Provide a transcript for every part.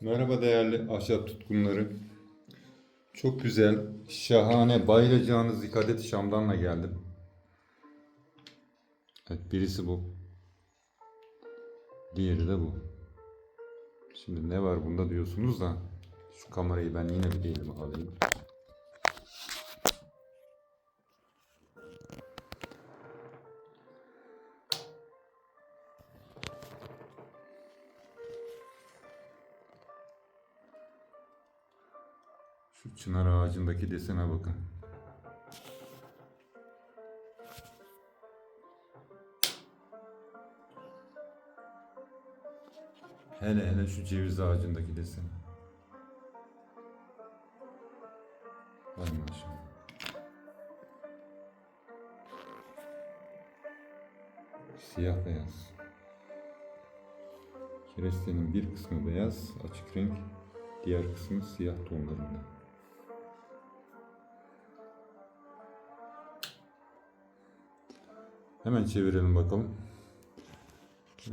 Merhaba değerli ahşap tutkunları. Çok güzel, şahane, bayılacağınız bir adet Şam'danla geldim. Evet, birisi bu. Diğeri de bu. Şimdi ne var bunda diyorsunuz da şu kamerayı ben yine bir elime alayım. Şu çınar ağacındaki desene bakın. Hele hele şu ceviz ağacındaki desen. Vay maşallah. Siyah beyaz. Kerestenin bir kısmı beyaz, açık renk, diğer kısmı siyah tonlarında. Hemen çevirelim bakalım. Ee,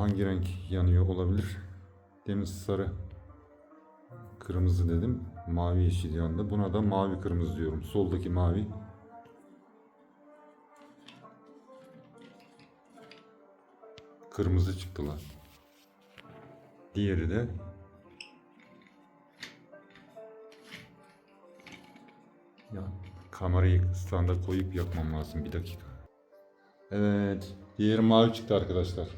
hangi renk yanıyor olabilir? Demin sarı, kırmızı dedim. Mavi yeşil yandı. Buna da mavi kırmızı diyorum. Soldaki mavi. Kırmızı çıktılar. Diğeri de ya kamerayı standa koyup yapmam lazım bir dakika. Evet, diğeri mavi çıktı arkadaşlar.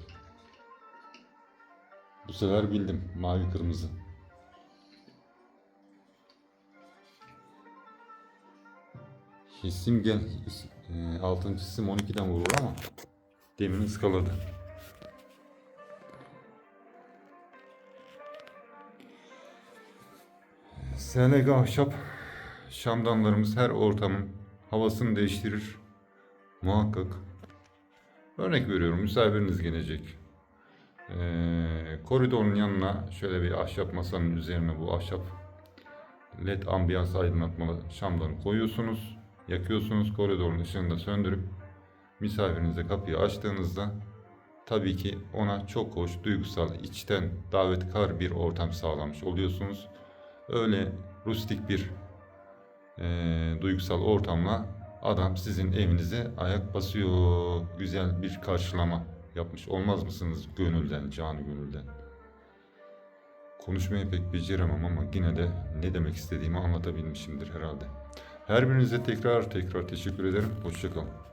Bu sefer bildim. Mavi kırmızı. Hissim gel. E, altıncı hissim 12'den vurur ama demin ıskaladı. SNG ahşap şamdanlarımız her ortamın havasını değiştirir. Muhakkak. Örnek veriyorum misafiriniz gelecek. Ee, koridorun yanına şöyle bir ahşap masanın üzerine bu ahşap led ambiyans aydınlatmalı şamdanı koyuyorsunuz. Yakıyorsunuz koridorun ışığını da söndürüp misafirinize kapıyı açtığınızda tabii ki ona çok hoş, duygusal, içten davetkar bir ortam sağlamış oluyorsunuz. Öyle rustik bir eee, duygusal ortamla adam sizin evinize ayak basıyor. Güzel bir karşılama yapmış olmaz mısınız gönülden, canı gönülden? Konuşmayı pek beceremem ama yine de ne demek istediğimi anlatabilmişimdir herhalde. Her birinize tekrar tekrar teşekkür ederim. Hoşçakalın.